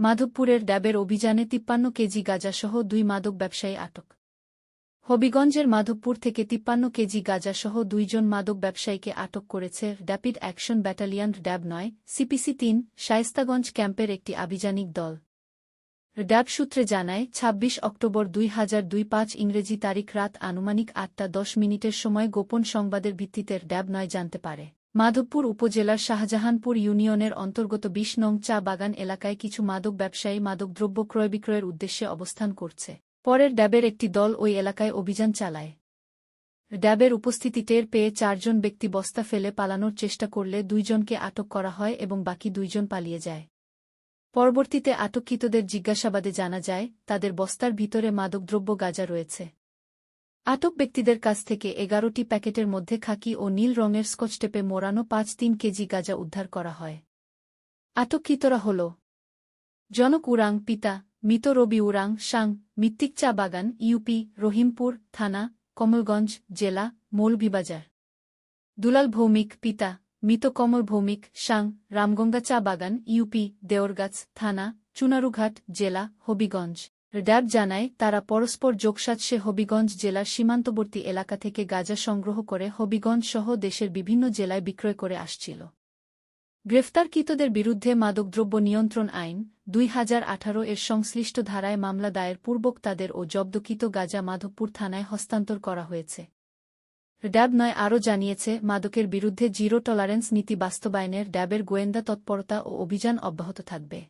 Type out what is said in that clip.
মাধবপুরের ড্যাবের অভিযানে তিপ্পান্ন কেজি গাঁজাসহ দুই মাদক ব্যবসায়ী আটক। হবিগঞ্জের মাধবপুর থেকে তিপ্পান্ন কেজি গাঁজাসহ দুইজন মাদক ব্যবসায়ীকে আটক করেছে র্যাপিড অ্যাকশন ব্যাটালিয়ন ড্যাব নয়, সিপিসি তিন, শায়েস্তাগঞ্জ ক্যাম্পের একটি আভিযানিক দল। ড্যাব সূত্রে জানায় ২৬ অক্টোবর দুই হাজার দুই পাঁচ ইংরেজি তারিখ রাত আনুমানিক আটটা দশ মিনিটের সময় গোপন সংবাদের ভিত্তিতে ড্যাব নয় জানতে পারে। মাধবপুর উপজেলার শাহজাহানপুর ইউনিয়নের অন্তর্গত বিশ নং চা বাগান এলাকায় কিছু মাদক ব্যবসায়ী মাদকদ্রব্য ক্রয় বিক্রয়ের উদ্দেশ্যে অবস্থান করছে। পরের ড্যাবের একটি দল ওই এলাকায় অভিযান চালায়। ড্যাবের উপস্থিতি টের পেয়ে চারজন ব্যক্তি বস্তা ফেলে পালানোর চেষ্টা করলে দুইজনকে আটক করা হয় এবং বাকি দুইজন পালিয়ে যায়। পরবর্তীতে আটককৃতদের জিজ্ঞাসাবাদে জানা যায়, তাদের বস্তার ভিতরে মাদকদ্রব্য গাজা রয়েছে। আটক ব্যক্তিদের কাছ থেকে এগারোটি প্যাকেটের মধ্যে খাকি ও নীল রঙের স্কচটেপে মোড়ানো পাঁচ তিন কেজি গাঁজা উদ্ধার করা হয়। আটককৃতরা হল জনক উরাং, পিতা, মিত রবি উরাং, সাং, মিত্তিক চা বাগান, ইউপি, রহিমপুর, থানা, কমলগঞ্জ জেলা, মৌলভীবাজার। দুলাল ভৌমিক, পিতা, মিত কমল ভৌমিক, সাং, রামগঙ্গা চা বাগান, ইউপি, দেওরগাছ, থানা, চুনারুঘাট জেলা, হবিগঞ্জ। র্যাব জানায়, তারা পরস্পর যোগসাৎসে হবিগঞ্জ জেলার সীমান্তবর্তী এলাকা থেকে গাঁজা সংগ্রহ করে হবিগঞ্জ সহ দেশের বিভিন্ন জেলায় বিক্রয় করে আসছিল। গ্রেফতারকৃতদের বিরুদ্ধে মাদকদ্রব্য নিয়ন্ত্রণ আইন, দুই হাজার আঠারো এর সংশ্লিষ্ট ধারায় মামলা দায়ের পূর্বক তাদের ও জব্দকৃত গাজা মাধবপুর থানায় হস্তান্তর করা হয়েছে। ড্যাব নয়, আরও জানিয়েছে, মাদকের বিরুদ্ধে জিরো টলারেন্স নীতি বাস্তবায়নের ড্যাবের গোয়েন্দা তৎপরতা ও অভিযান অব্যাহত থাকবে।